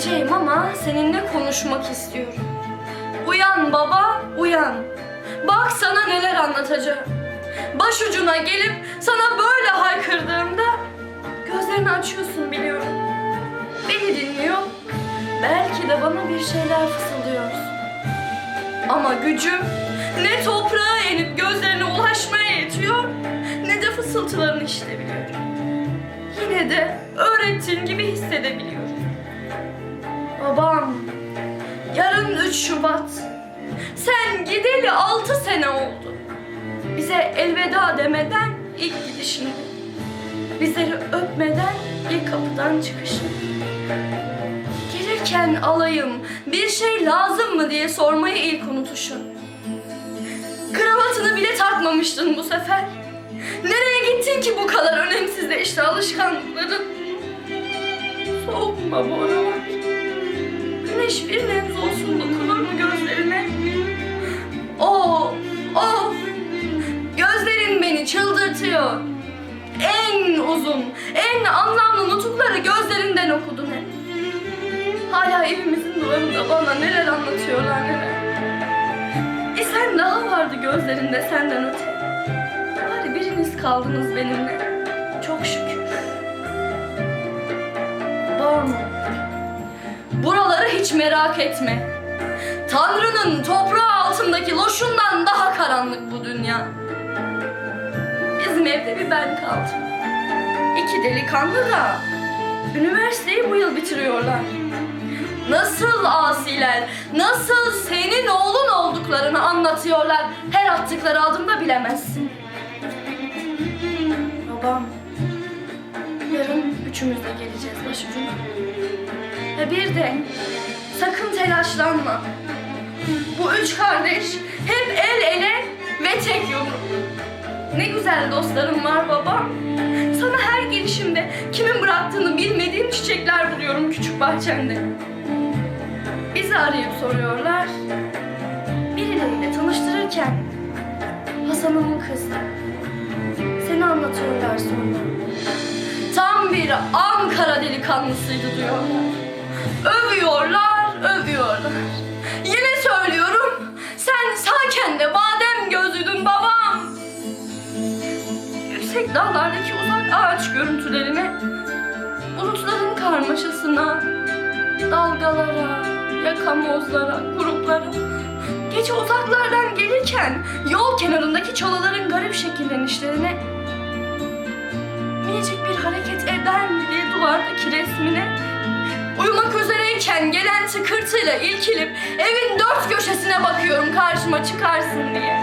Öleceğim ama seninle konuşmak istiyorum. Uyan baba, uyan. Bak sana neler anlatacağım. Başucuna gelip sana böyle haykırdığımda gözlerini açıyorsun biliyorum. Beni dinliyor. Belki de bana bir şeyler fısıldıyorsun. Ama gücüm ne toprağa inip gözlerine ulaşmaya yetiyor ne de fısıltılarını işitebiliyorum. Yine de öğrettiğin gibi hissedebiliyorum. Babam, yarın 3 Şubat. Sen gideli 6 sene oldu. Bize elveda demeden ilk gidişin. Bizleri öpmeden ilk kapıdan çıkışın. Gelirken alayım bir şey lazım mı diye sormayı ilk unutuşun. Kravatını bile takmamıştın bu sefer. Nereye gittin ki bu kadar önemsizleşti alışkanlıkların? Soğuma bu aralar. Güneş bir nebze olsun dokunur mu gözlerine? Oh, oh! Gözlerin beni çıldırtıyor. En uzun, en anlamlı nutukları gözlerinden okudun hep. Hala evimizin duvarında bana neler anlatıyorlar neler. E sen daha vardı gözlerinde senden öte. Biriniz kaldınız benimle. Çok şükür. Babam, buraları hiç merak etme. Tanrı'nın toprağı altındaki loşundan daha karanlık bu dünya. Bizim evde bir ben kaldım. İki delikanlı da üniversiteyi bu yıl bitiriyorlar. Nasıl asiler, nasıl senin oğlun olduklarını anlatıyorlar. Her attıkları adımda bilemezsin. Babam, yarın üçümüz de geleceğiz başucuna. Ve bir de sakın telaşlanma. Bu üç kardeş hep el ele ve tek yumruk. Ne güzel dostlarım var babam. Sana her gelişimde kimin bıraktığını bilmediğim çiçekler buluyorum küçük bahçende. Bizi arayıp soruyorlar. Birileriyle tanıştırırken Hasan'ımın kızı. Anlatıyorlar sonra. Tam bir Ankara delikanlısıydı diyorlar. Övüyorlar, övüyorlar. Yine söylüyorum, sen sağken de badem gözlüdün babam. Yüksek dağlardaki uzak ağaç görüntülerine, bulutların karmaşasına, dalgalara, yakamozlara, gruplara, gece uzaklardan gelirken yol kenarındaki çalıların garip şekillenişlerine, minicik bir hareket eder mi diye duvardaki resmine, uyumak üzereyken gelen tıkırtıyla ilkilip evin dört köşesine bakıyorum karşıma çıkarsın diye.